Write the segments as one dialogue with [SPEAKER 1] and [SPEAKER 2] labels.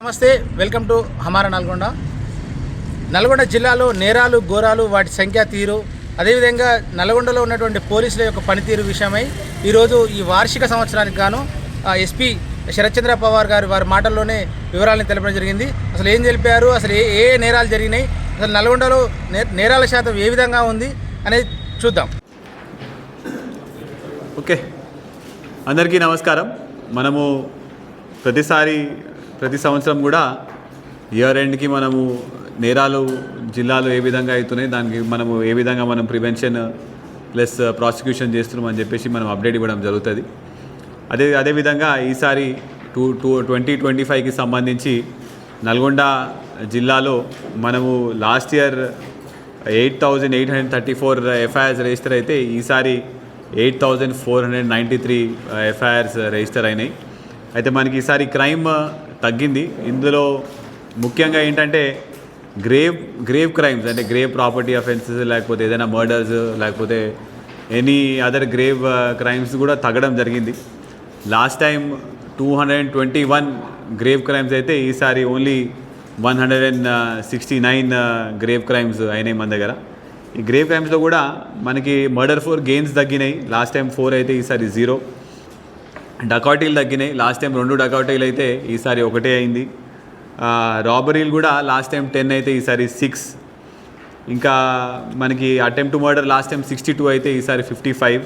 [SPEAKER 1] నమస్తే welcome to హమారా నల్గొండ. నల్గొండ జిల్లాలో నేరాలు ఘోరాలు వాటి సంఖ్య తీరు అదేవిధంగా నల్గొండలో ఉన్నటువంటి పోలీసుల యొక్క పనితీరు విషయమై ఈరోజు ఈ వార్షిక సంవత్సరానికి గాను ఎస్పీ శరత్చంద్ర పవార్ గారు వారి మాటల్లోనే వివరాలను తెలపడం జరిగింది. అసలు ఏం తెలిపారు? అసలు ఏ ఏ నేరాలు జరిగినాయి? అసలు నల్గొండలో నే నేరాల శాతం ఏ విధంగా ఉంది అనేది చూద్దాం.
[SPEAKER 2] ఓకే. అందరికీ నమస్కారం. మనము ప్రతిసారి ప్రతి సంవత్సరం కూడా ఇయర్ ఎండ్కి మనము నేరాలు జిల్లాలో ఏ విధంగా అవుతున్నాయి దానికి మనము ఏ విధంగా మనం ప్రివెన్షన్ ప్లస్ ప్రాసిక్యూషన్ చేస్తున్నాం అని చెప్పేసి మనం అప్డేట్ ఇవ్వడం జరుగుతుంది. అదే అదేవిధంగా ఈసారి టూ టూ ట్వంటీ ట్వంటీ ఫైవ్కి సంబంధించి నల్గొండ జిల్లాలో మనము last year eight thousand eight hundred thirty four FIRs register అయితే ఈసారి eight thousand four hundred ninety three FIRs register అయినాయి. అయితే మనకి ఈసారి క్రైమ్ తగ్గింది. ఇందులో ముఖ్యంగా ఏంటంటే గ్రేవ్ గ్రేవ్ క్రైమ్స్ అంటే గ్రేవ్ ప్రాపర్టీ అఫెన్సెస్ లేకపోతే ఏదైనా మర్డర్స్ లేకపోతే ఎనీ అదర్ గ్రేవ్ క్రైమ్స్ కూడా తగ్గడం జరిగింది. Last time two hundred and twenty one grave crimes అయితే ఈసారి only one hundred and sixty nine grave crimes అయినాయి మన దగ్గర. ఈ గ్రేవ్ క్రైమ్స్లో కూడా మనకి మర్డర్ ఫోర్ గెయిన్స్ తగ్గినాయి. లాస్ట్ టైం ఫోర్ అయితే ఈసారి జీరో డకాటీలు తగ్గినాయి. లాస్ట్ టైం రెండు డకాటీలు అయితే ఈసారి ఒకటే అయింది. రాబరీలు కూడా లాస్ట్ టైం టెన్ అయితే ఈసారి సిక్స్. ఇంకా మనకి attempt murder last time sixty two అయితే ఈసారి ఫిఫ్టీ ఫైవ్.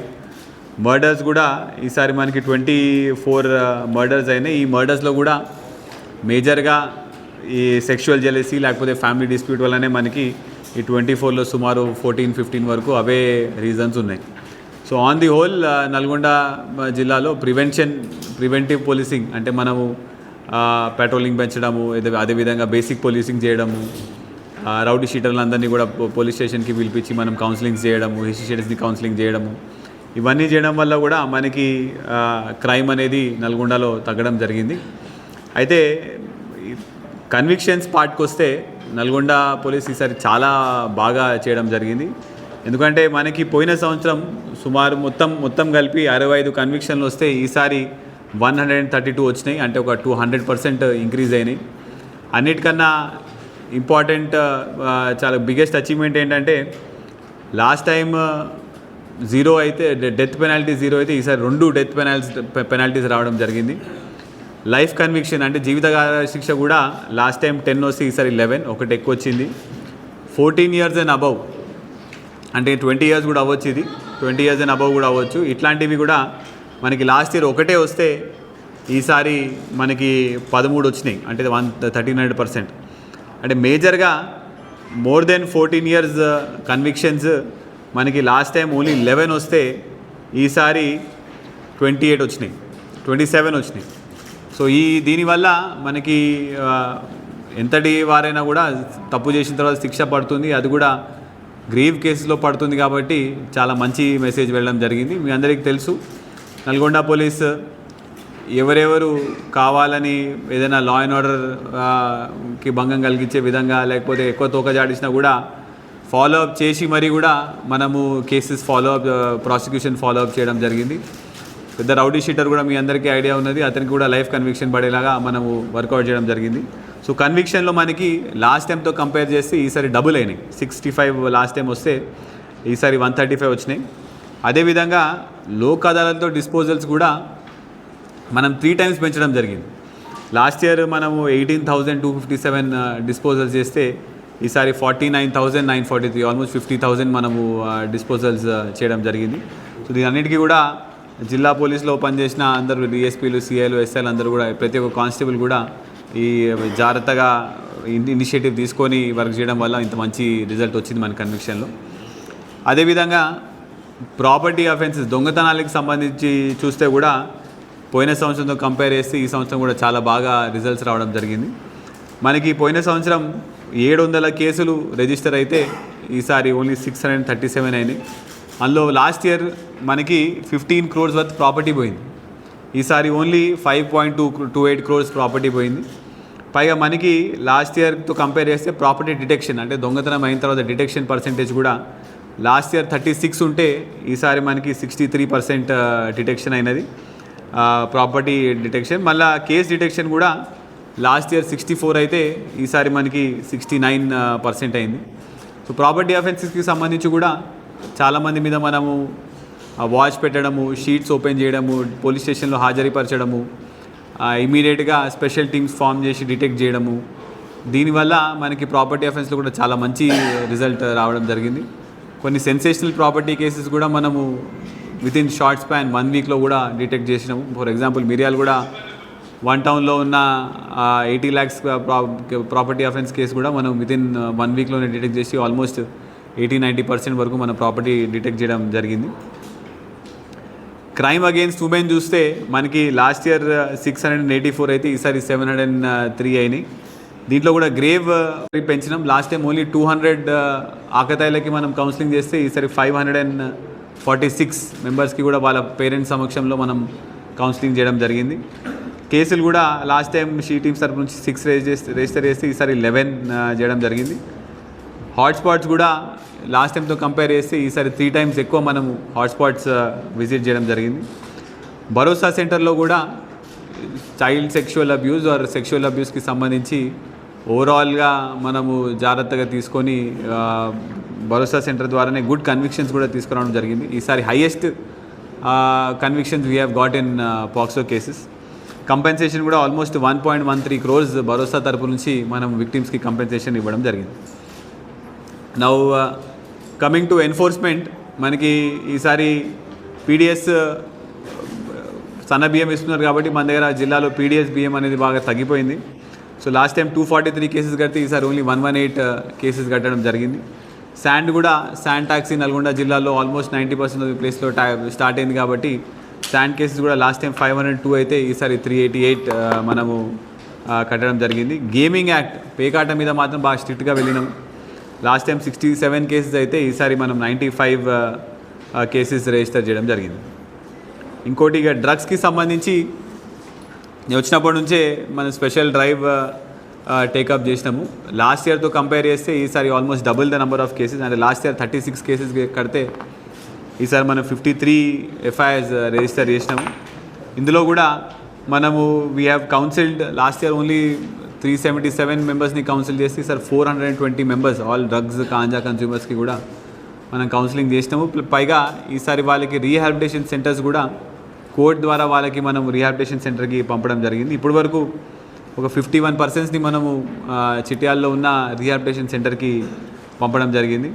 [SPEAKER 2] మర్డర్స్ కూడా ఈసారి మనకి ట్వంటీ ఫోర్ మర్డర్స్ అయినాయి. ఈ మర్డర్స్లో కూడా మేజర్గా ఈ సెక్షువల్ జెలసీ లేకపోతే ఫ్యామిలీ డిస్ప్యూట్ వల్లనే మనకి ఈ ట్వంటీ ఫోర్లో సుమారు ఫోర్టీన్ ఫిఫ్టీన్ వరకు అవే రీజన్స్ ఉన్నాయి. So on the whole Nalgonda జిల్లాలో ప్రివెన్షన్ ప్రివెంటివ్ పోలీసింగ్ అంటే మనము పెట్రోలింగ్ పెంచడము అదే- అదేవిధంగా బేసిక్ పోలీసింగ్ చేయడము రౌడీ షీటర్లందరినీ కూడా పోలీస్ స్టేషన్కి పిలిపించి మనం కౌన్సిలింగ్ చేయడము హిస్టరీ షీటర్స్ని కౌన్సిలింగ్ చేయడము. ఇవన్నీ చేయడం వల్ల కూడా మనకి క్రైమ్ అనేది నల్గొండలో తగ్గడం జరిగింది. అయితే కన్విక్షన్స్ పార్ట్కి వస్తే నల్గొండ పోలీస్ ఈసారి చాలా బాగా చేయడం జరిగింది. ఎందుకంటే మనకి పోయిన సంవత్సరం సుమారు మొత్తం మొత్తం కలిపి అరవై ఐదు కన్విక్షన్లు వస్తే ఈసారి one hundred and thirty two వచ్చినాయి. అంటే ఒక టూ హండ్రెడ్ పర్సెంట్ ఇంక్రీజ్ అయినాయి. అన్నిటికన్నా ఇంపార్టెంట్ చాలా బిగ్గెస్ట్ అచీవ్మెంట్ ఏంటంటే లాస్ట్ టైం జీరో అయితే డెత్ పెనాల్టీ జీరో అయితే ఈసారి రెండు డెత్ పెనాల్టీస్ పెనాల్టీస్ రావడం జరిగింది. లైఫ్ కన్విక్షన్ అంటే జీవితకాల శిక్ష కూడా లాస్ట్ టైం టెన్ వస్తే ఈసారి లెవెన్ ఒకటి ఎక్కువ వచ్చింది. ఫోర్టీన్ ఇయర్స్ అండ్ అబవ్ అంటే ట్వంటీ ఇయర్స్ కూడా అవ్వచ్చు ఇది. ట్వంటీ ఇయర్స్ అండ్ అబవ్ కూడా అవ్వచ్చు. ఇట్లాంటివి కూడా మనకి లాస్ట్ ఇయర్ ఒకటే వస్తే ఈసారి మనకి పదమూడు వచ్చినాయి. అంటే వన్ థర్టీ నైన్ పర్సెంట్. అంటే మేజర్గా more than fourteen years convictions మనకి లాస్ట్ టైం ఓన్లీ లెవెన్ వస్తే ఈసారి ట్వంటీ ఎయిట్ వచ్చినాయి. ట్వంటీ సెవెన్ వచ్చినాయి. సో ఈ దీనివల్ల మనకి ఎంతటి వారైనా కూడా తప్పు చేసిన తర్వాత శిక్ష పడుతుంది. అది కూడా గ్రీవ్ కేసులో పడుతుంది కాబట్టి చాలా మంచి మెసేజ్ వెళ్ళడం జరిగింది. మీ అందరికీ తెలుసు నల్గొండ పోలీస్ ఎవరెవరు కావాలని ఏదైనా లా అండ్ ఆర్డర్కి భంగం కలిగించే విధంగా లేకపోతే ఎక్కువ తోకజాడించినా కూడా ఫాలో అప్ చేసి మరీ కూడా మనము cases follow up prosecution follow up చేయడం జరిగింది. పెద్ద రౌడీ షీటర్ కూడా మీ అందరికీ ఐడియా ఉన్నది. అతనికి కూడా లైఫ్ కన్విక్షన్ పడేలాగా మనము వర్కౌట్ చేయడం జరిగింది. సో కన్విక్షన్లో మనకి లాస్ట్ టైంతో కంపేర్ చేస్తే ఈసారి డబుల్ అయినాయి. సిక్స్టీ ఫైవ్ లాస్ట్ టైం వస్తే ఈసారి వన్ థర్టీ ఫైవ్ వచ్చినాయి అదేవిధంగా లోక్ డిస్పోజల్స్ కూడా మనం త్రీ టైమ్స్ పెంచడం జరిగింది. లాస్ట్ ఇయర్ మనము eighteen thousand two fifty seven disposals చేస్తే ఈసారి forty nine thousand nine forty three almost fifty thousand మనము uh, డిస్పోజల్స్ uh, చేయడం జరిగింది. సో దీనన్నిటికీ కూడా జిల్లా పోలీసులో పనిచేసిన అందరూ డిఎస్పీలు సిఐలు ఎస్ఐలు అందరూ కూడా ప్రతి ఒక్క కానిస్టేబుల్ కూడా ఈ జాగ్రత్తగా ఇనిషియేటివ్ తీసుకొని వర్క్ చేయడం వల్ల ఇంత మంచి రిజల్ట్ వచ్చింది మన కన్విక్షన్లో. అదేవిధంగా ప్రాపర్టీ అఫెన్సెస్ దొంగతనాలకు సంబంధించి చూస్తే కూడా పోయిన సంవత్సరంతో కంపేర్ చేస్తే ఈ సంవత్సరం కూడా చాలా బాగా రిజల్ట్స్ రావడం జరిగింది. మనకి పోయిన సంవత్సరం ఏడు వందల కేసులు రిజిస్టర్ అయితే ఈసారి only six hundred thirty seven అయినాయి. అందులో లాస్ట్ ఇయర్ మనకి ఫిఫ్టీన్ క్రోర్స్ వర్త్ ప్రాపర్టీ పోయింది. ఈసారి only five point two two eight crores property పోయింది. పైగా మనకి లాస్ట్ ఇయర్తో కంపేర్ చేస్తే ప్రాపర్టీ డిటెక్షన్ అంటే దొంగతనం అయిన తర్వాత డిటెక్షన్ పర్సెంటేజ్ కూడా లాస్ట్ ఇయర్ థర్టీ సిక్స్ ఉంటే ఈసారి మనకి సిక్స్టీ త్రీ పర్సెంట్ డిటెక్షన్ అయినది. Property detection. మళ్ళీ కేస్ డిటెక్షన్ కూడా లాస్ట్ ఇయర్ సిక్స్టీ ఫోర్ అయితే ఈసారి మనకి సిక్స్టీ నైన్ పర్సెంట్ అయింది. సో ప్రాపర్టీ అఫెన్సెస్కి సంబంధించి కూడా చాలామంది మీద మనము వాచ్ పెట్టడము షీట్స్ ఓపెన్ చేయడము పోలీస్ స్టేషన్లో హాజరీపరచడము ఇమీడియట్గా స్పెషల్ టీమ్స్ ఫామ్ చేసి డిటెక్ట్ చేయడము. దీనివల్ల మనకి ప్రాపర్టీ అఫెన్స్లో కూడా చాలా మంచి రిజల్ట్ రావడం జరిగింది. కొన్ని సెన్సేషనల్ ప్రాపర్టీ కేసెస్ కూడా మనము within short span one వీక్లో కూడా డిటెక్ట్ చేసినాము. ఫర్ ఎగ్జాంపుల్ మిరియాలు కూడా వన్ టౌన్లో ఉన్న eighty lakhs property offence case కూడా మనం విత్ ఇన్ వన్ వీక్లోనే డిటెక్ట్ చేసి ఆల్మోస్ట్ ఎయిటీ నైంటీ పర్సెంట్ వరకు మన ప్రాపర్టీ డిటెక్ట్ చేయడం జరిగింది. క్రైమ్ అగేన్స్ట్ ఉమెన్ చూస్తే మనకి last year six hundred eighty four అయితే ఈసారి సెవెన్ హండ్రెడ్ అండ్ త్రీ అయినాయి. దీంట్లో కూడా grave uh, పెంచినాం. Last time only two hundred ఆకతాయిలకి మనం కౌన్సిలింగ్ చేస్తే ఈసారి five hundred and forty six మెంబర్స్కి కూడా వాళ్ళ పేరెంట్స్ సమక్షంలో మనం కౌన్సిలింగ్ చేయడం జరిగింది. కేసులు కూడా లాస్ట్ టైం షీ టీమ్స్ తరపు నుంచి సిక్స్ రేజ్ చేస్తే రిజిస్టర్ చేస్తే ఈసారి లెవెన్ uh, చేయడం జరిగింది. హాట్స్పాట్స్ కూడా లాస్ట్ టైంతో కంపేర్ చేస్తే ఈసారి త్రీ టైమ్స్ ఎక్కువ మనం హాట్స్పాట్స్ uh, విజిట్ చేయడం జరిగింది. భరోసా సెంటర్లో కూడా child sexual abuse or sexual అబ్యూస్కి సంబంధించి ఓవరాల్గా మనము జాగ్రత్తగా తీసుకొని uh, భరోసా సెంటర్ ద్వారానే గుడ్ కన్విక్షన్స్ కూడా తీసుకురావడం జరిగింది. ఈసారి highest convictions we have got in POCSO cases compensation కూడా almost one point one three crores Bharosa తరపు నుంచి మనం విక్టిమ్స్కి కంపెన్సేషన్ ఇవ్వడం జరిగింది. నౌ కమింగ్ టు ఎన్ఫోర్స్మెంట్ మనకి ఈసారి పీడిఎస్ uh, సన్న బియ్యం ఇస్తున్నారు కాబట్టి మన దగ్గర జిల్లాలో పీడిఎస్ బియ్యం అనేది బాగా తగ్గిపోయింది. So last time two forty three cases కడితే ఈసారి only one one eight cases కట్టడం జరిగింది. శాండ్ కూడా శాండ్ టాక్సీ నల్గొండ జిల్లాలో ఆల్మోస్ట్ నైంటీ పర్సెంట్ ప్లేస్లో టా స్టార్ట్ అయింది కాబట్టి శాండ్ కేసెస్ కూడా last time five hundred two అయితే ఈసారి త్రీ ఎయిటీ ఎయిట్ మనము uh, కట్టడం జరిగింది. గేమింగ్ యాక్ట్ పేకాట మీద మాత్రం బాగా స్ట్రిక్ట్గా వెళ్ళినాం. Last time sixty seven cases అయితే ఈసారి మనం నైంటీ ఫైవ్ కేసెస్ రిజిస్టర్ చేయడం జరిగింది. ఇంకోటి ఇక డ్రగ్స్కి సంబంధించి నేను వచ్చినప్పటి నుంచే మనం స్పెషల్ డ్రైవ్ టేకప్ చేసినాము. లాస్ట్ ఇయర్తో కంపేర్ చేస్తే ఈసారి almost double the number of cases. అంటే last year thirty six cases కడితే ఈసారి మనం ఫిఫ్టీ త్రీ ఎఫ్ఐఆర్స్ రిజిస్టర్ చేసినాము. ఇందులో కూడా మనము we have counselled last year only three seventy seven మెంబర్స్ని కౌన్సిల్ చేసి sir four hundred and twenty members all drugs ganja కన్స్యూమర్స్కి కూడా మనం కౌన్సిలింగ్ చేసినాము. పైగా ఈసారి వాళ్ళకి రీహాబిలిటేషన్ సెంటర్స్ కూడా కోర్ట్ ద్వారా వాళ్ళకి మనం రీహాబిలిటేషన్ సెంటర్కి పంపడం జరిగింది. ఇప్పటి వరకు ఒక ఫిఫ్టీ వన్ పర్సెంట్స్ని మనము చిట్యాల్లో ఉన్న రీహాబిలిటేషన్ సెంటర్కి పంపడం జరిగింది.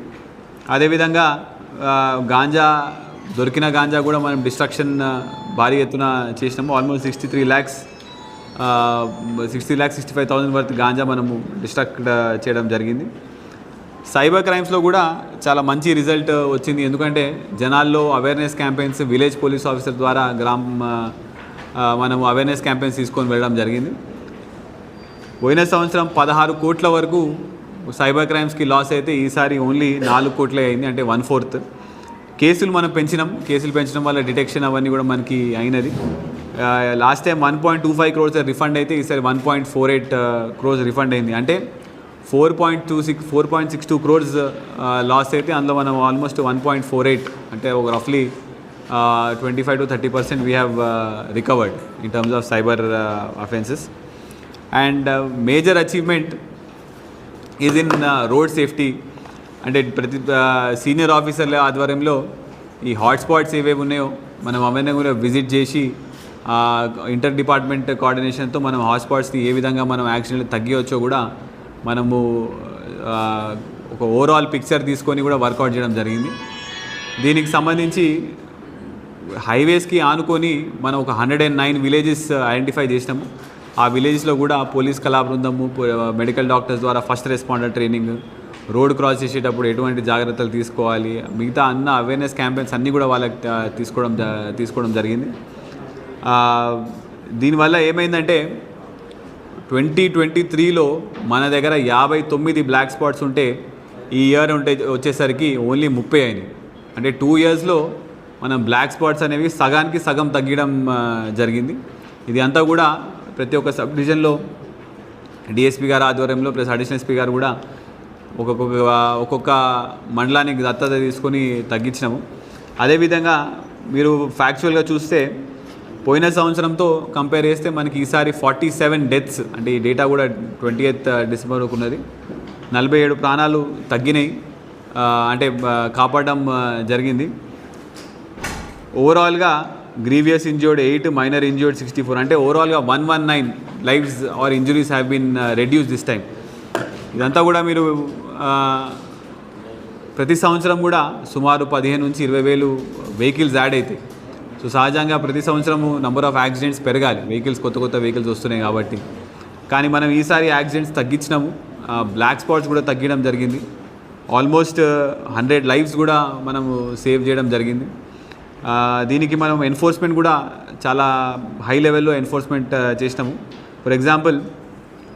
[SPEAKER 2] అదేవిధంగా గాంజా దొరికిన గాంజా కూడా మనం డిస్ట్రక్షన్ భారీ ఎత్తున చేసినాము. Almost sixty three lakhs sixty lakhs sixty five thousand worth ganja మనము డిస్ట్రక్ట్ uh, చేయడం జరిగింది. సైబర్ క్రైమ్స్లో కూడా చాలా మంచి రిజల్ట్ వచ్చింది. ఎందుకంటే జనాల్లో awareness campaigns village police officer ద్వారా గ్రామ మనము అవేర్నెస్ క్యాంపెయిన్స్ తీసుకొని వెళ్ళడం జరిగింది. పోయిన సంవత్సరం పదహారు కోట్ల వరకు సైబర్ క్రైమ్స్కి లాస్ అయితే ఈసారి ఓన్లీ నాలుగు కోట్లే అయింది. అంటే వన్ ఫోర్త్ కేసులు మనం పెంచినాం. కేసులు పెంచడం వల్ల డిటెక్షన్ అవన్నీ కూడా మనకి అయినది. Last time one point two five crores refund అయితే ఈసారి one point four eight crores refund అయింది. అంటే four point two six four point six two crores loss అయితే అందులో మనం almost one point four eight అంటే ఒక రఫ్లీ twenty five to thirty percent we have recovered in terms of cyber offences and major achievement is in road safety అంటే ప్రతి senior ఆఫీసర్ల ఆధ్వర్యంలో ఈ హాట్స్పాట్స్ ఏవేవి ఉన్నాయో మనం అవన్నీ కూడా విజిట్ చేసి ఇంటర్ డిపార్ట్మెంట్ కోఆర్డినేషన్తో మనం హాట్స్పాట్స్ని ఏ విధంగా మనం యాక్సిడెంట్లు తగ్గియవచ్చో కూడా మనము ఒక ఓవరాల్ పిక్చర్ తీసుకొని కూడా వర్కౌట్ చేయడం జరిగింది. దీనికి సంబంధించి హైవేస్కి ఆనుకొని మనం ఒక hundred and nine villages identify చేసినాము. ఆ విలేజెస్లో కూడా పోలీస్ కళా బృందము మెడికల్ డాక్టర్స్ ద్వారా first responder training road cross చేసేటప్పుడు ఎటువంటి జాగ్రత్తలు తీసుకోవాలి మిగతా అన్న అవేర్నెస్ క్యాంపెయిన్స్ అన్నీ కూడా వాళ్ళకి తీసుకోవడం తీసుకోవడం జరిగింది. దీనివల్ల ఏమైందంటే ట్వంటీ ట్వంటీ త్రీలో మన దగ్గర యాభై తొమ్మిది బ్లాక్ స్పాట్స్ ఉంటే ఈ ఇయర్ ఉంటే వచ్చేసరికి ఓన్లీ ముప్పై అయినాయి. అంటే టూ ఇయర్స్లో మనం బ్లాక్ స్పాట్స్ అనేవి సగానికి సగం తగ్గడం జరిగింది. ఇది అంతా కూడా ప్రతి ఒక్క సబ్ డివిజన్లో డిఎస్పీ గారు ఆధ్వర్యంలో ప్లస్ అడిషనల్ ఎస్పీ గారు కూడా ఒక్కొక్క ఒక్కొక్క మండలానికి దత్తత తీసుకొని తగ్గించినాము. అదేవిధంగా మీరు ఫ్యాక్చువల్గా చూస్తే పోయిన సంవత్సరంతో కంపేర్ చేస్తే మనకి ఈసారి ఫార్టీ సెవెన్ డెత్స్ అంటే ఈ డేటా కూడా ట్వంటీ ఎయిత్ డిసెంబర్ ఉన్నది. నలభై ఏడు ప్రాణాలు తగ్గినాయి. Uh, అంటే uh, కాపాడడం uh, జరిగింది. ఓవరాల్గా grievous injured eight minor injured sixty four అంటే ఓవరాల్గా one one nine lifes or injuries have been reduce this time ఇదంతా కూడా మీరు ప్రతి సంవత్సరం కూడా సుమారు పదిహేను నుంచి ఇరవై వేలు వెహికల్స్ యాడ్ అవుతాయి సో సహజంగా ప్రతి సంవత్సరము నంబర్ ఆఫ్ యాక్సిడెంట్స్ పెరగాలి. వెహికల్స్ కొత్త కొత్త వెహికల్స్ వస్తున్నాయి కాబట్టి. కానీ మనం ఈసారి యాక్సిడెంట్స్ తగ్గించినాము. బ్లాక్ స్పాట్స్ కూడా తగ్గడం జరిగింది. ఆల్మోస్ట్ హండ్రెడ్ లైఫ్స్ కూడా మనము సేవ్ చేయడం జరిగింది. దీనికి మనం ఎన్ఫోర్స్మెంట్ కూడా చాలా హై లెవెల్లో ఎన్ఫోర్స్మెంట్ చేసినాము. For example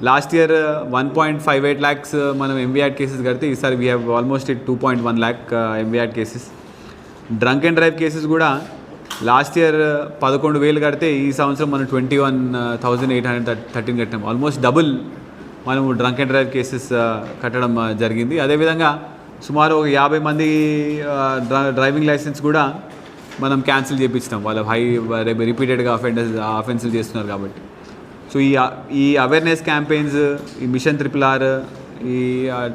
[SPEAKER 2] last year one point five eight lakhs మనం ఎంవీఆర్ కేసెస్ కడితే ఈసారి we have almost it two point one lakh MVR cases drunk and drive cases కూడా లాస్ట్ ఇయర్ uh, పదకొండు వేలు కడితే ఈ సంవత్సరం మనం twenty one thousand eight hundred thirteen కట్టాం. ఆల్మోస్ట్ డబుల్ మనము డ్రంక్ అండ్ డ్రైవ్ కేసెస్ కట్టడం uh, జరిగింది. అదేవిధంగా సుమారు ఒక యాభై మంది uh, డ్రైవింగ్ లైసెన్స్ కూడా మనం క్యాన్సిల్ చేపిస్తాం. వాళ్ళ హై రిపీటెడ్గా అఫెండర్స్ అఫెన్సివ్ చేస్తున్నారు కాబట్టి. సో ఈ ఈ అవేర్నెస్ క్యాంపెయిన్స్ ఈ మిషన్ ట్రిపుల్ ఆర్ ఈ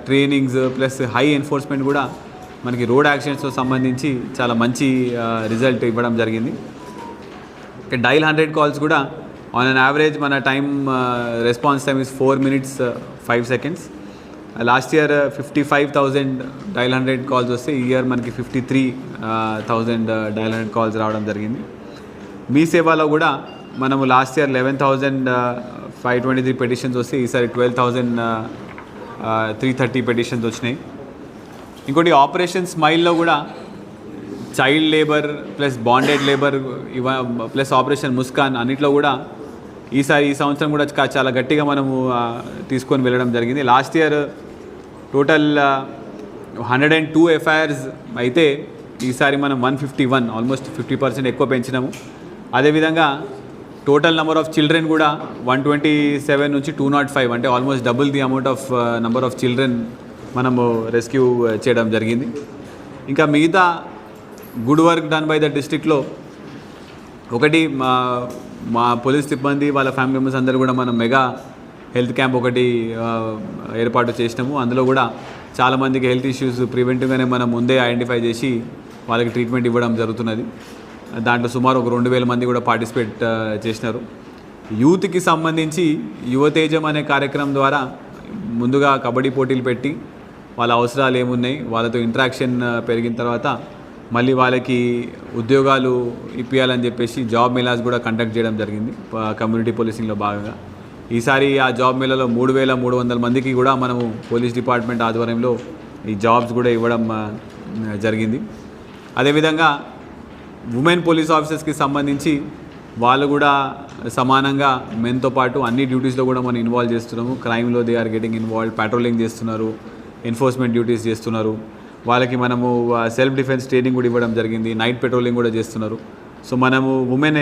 [SPEAKER 2] ట్రైనింగ్స్ ప్లస్ హై ఎన్ఫోర్స్మెంట్ కూడా మనకి రోడ్ యాక్సిడెంట్స్తో సంబంధించి చాలా మంచి రిజల్ట్ ఇవ్వడం జరిగింది. డైల్ హండ్రెడ్ కాల్స్ కూడా ఆన్ అన్ యావరేజ్ మన time response time is four minutes five seconds last year fifty five thousand dial hundred calls వస్తే ఈ ఇయర్ మనకి fifty three thousand dial hundred calls రావడం జరిగింది. మీ సేవలో కూడా మనము last year eleven thousand five twenty three petitions వస్తే ఈసారి twelve thousand three thirty petitions వచ్చినాయి. ఇంకోటి ఆపరేషన్ స్మైల్లో కూడా child labour plus bonded labour ఇవ ప్లస్ ఆపరేషన్ ముస్కాన్ అన్నిట్లో కూడా ఈసారి ఈ సంవత్సరం కూడా చాలా గట్టిగా మనము తీసుకొని వెళ్ళడం జరిగింది. Last year total hundred and two FIRs అయితే ఈసారి మనం one fifty one almost fifty percent ఎక్కువ పెంచినాము. అదేవిధంగా టోటల్ నెంబర్ ఆఫ్ చిల్డ్రన్ కూడా వన్ ట్వంటీ సెవెన్ నుంచి టూ నాట్ ఫైవ్ అంటే almost double the amount of number of children మనము రెస్క్యూ చేయడం జరిగింది. ఇంకా మిగతా good work done by the డిస్టిక్లో ఒకటి మా మా పోలీస్ సిబ్బంది వాళ్ళ ఫ్యామిలీ మెంబర్స్ అందరూ కూడా మనం మెగా హెల్త్ క్యాంప్ ఒకటి ఏర్పాటు చేసినాము. అందులో కూడా చాలామందికి హెల్త్ ఇష్యూస్ ప్రివెంటివ్గానే మనం ముందే ఐడెంటిఫై చేసి వాళ్ళకి ట్రీట్మెంట్ ఇవ్వడం జరుగుతున్నది. దాంట్లో సుమారు ఒక రెండు వేల మంది కూడా పార్టిసిపేట్ చేసినారు. యూత్కి సంబంధించి యువతేజం అనే కార్యక్రమం ద్వారా ముందుగా కబడ్డీ పోటీలు పెట్టి వాళ్ళ అవసరాలు ఏమున్నాయి వాళ్ళతో ఇంట్రాక్షన్ పెరిగిన తర్వాత మళ్ళీ వాళ్ళకి ఉద్యోగాలు ఇప్పించాలని చెప్పేసి జాబ్ మేళాస్ కూడా కండక్ట్ చేయడం జరిగింది కమ్యూనిటీ పోలీసింగ్లో భాగంగా. ఈసారి ఆ జాబ్ మేళాలో మూడు వేల మూడు వందల మందికి కూడా మనము పోలీస్ డిపార్ట్మెంట్ ఆధ్వర్యంలో ఈ జాబ్స్ కూడా ఇవ్వడం జరిగింది. అదేవిధంగా ఉమెన్ పోలీస్ ఆఫీసర్స్కి సంబంధించి వాళ్ళు కూడా సమానంగా మెన్తో పాటు అన్ని డ్యూటీస్లో కూడా మనం ఇన్వాల్వ్ చేస్తున్నాము. క్రైమ్లో they are getting involve patrolling చేస్తున్నారు. ఎన్ఫోర్స్మెంట్ డ్యూటీస్ చేస్తున్నారు. వాళ్ళకి మనము సెల్ఫ్ డిఫెన్స్ ట్రైనింగ్ కూడా ఇవ్వడం జరిగింది. నైట్ పెట్రోలింగ్ కూడా చేస్తున్నారు. సో మనము ఉమెన్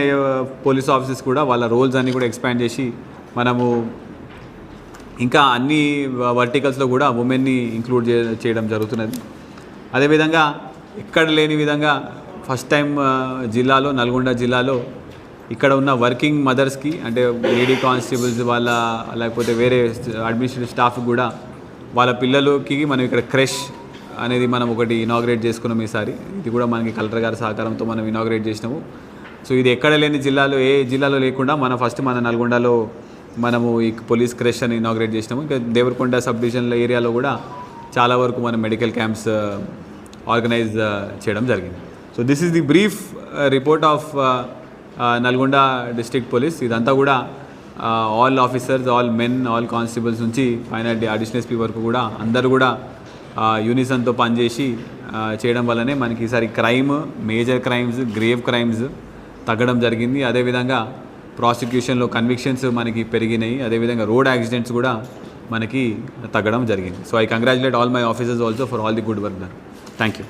[SPEAKER 2] పోలీస్ ఆఫీసర్స్ కూడా వాళ్ళ రోల్స్ అన్నీ కూడా ఎక్స్పాండ్ చేసి మనము ఇంకా అన్ని వర్టికల్స్లో కూడా ఉమెన్ని ఇంక్లూడ్ చేయడం జరుగుతున్నది. అదేవిధంగా ఎక్కడ లేని విధంగా ఫస్ట్ టైం జిల్లాలో నల్గొండ జిల్లాలో ఇక్కడ ఉన్న వర్కింగ్ మదర్స్కి అంటే లేడీ కానిస్టేబుల్స్ వాళ్ళ లేకపోతే వేరే అడ్మినిస్ట్రేటివ్ స్టాఫ్ కూడా వాళ్ళ పిల్లలకి మనం ఇక్కడ క్రష్ అనేది మనం ఒకటి ఇనాగ్రేట్ చేసుకున్నాం ఈసారి. ఇది కూడా మనకి కలెక్టర్ గారి సహకారంతో మనం ఇనాగ్రేట్ చేసినాము. సో ఇది ఎక్కడ లేని జిల్లాలో ఏ జిల్లాలో లేకుండా మన ఫస్ట్ మన నల్గొండలో మనము ఈ పోలీస్ క్రష్ అని ఇనాగ్రేట్ చేసినాము. ఇంకా దేవరకొండ సబ్ డివిజన్ల ఏరియాలో కూడా చాలా వరకు మనం మెడికల్ క్యాంప్స్ ఆర్గనైజ్ చేయడం జరిగింది. So this is the brief report of Nalgonda district police ఇదంతా కూడా all officers all men all constables నుంచి పైన అడిషనల్ ఎస్పీ వరకు కూడా అందరూ కూడా యూనిసన్తో పనిచేసి చేయడం వల్లనే మనకి ఈసారి crime major crimes grave crimes తగ్గడం జరిగింది. అదేవిధంగా ప్రాసిక్యూషన్లో కన్విక్షన్స్ మనకి పెరిగినాయి. అదేవిధంగా రోడ్ యాక్సిడెంట్స్ కూడా మనకి తగ్గడం జరిగింది. So I congratulate all my officers also for all the good work there thank you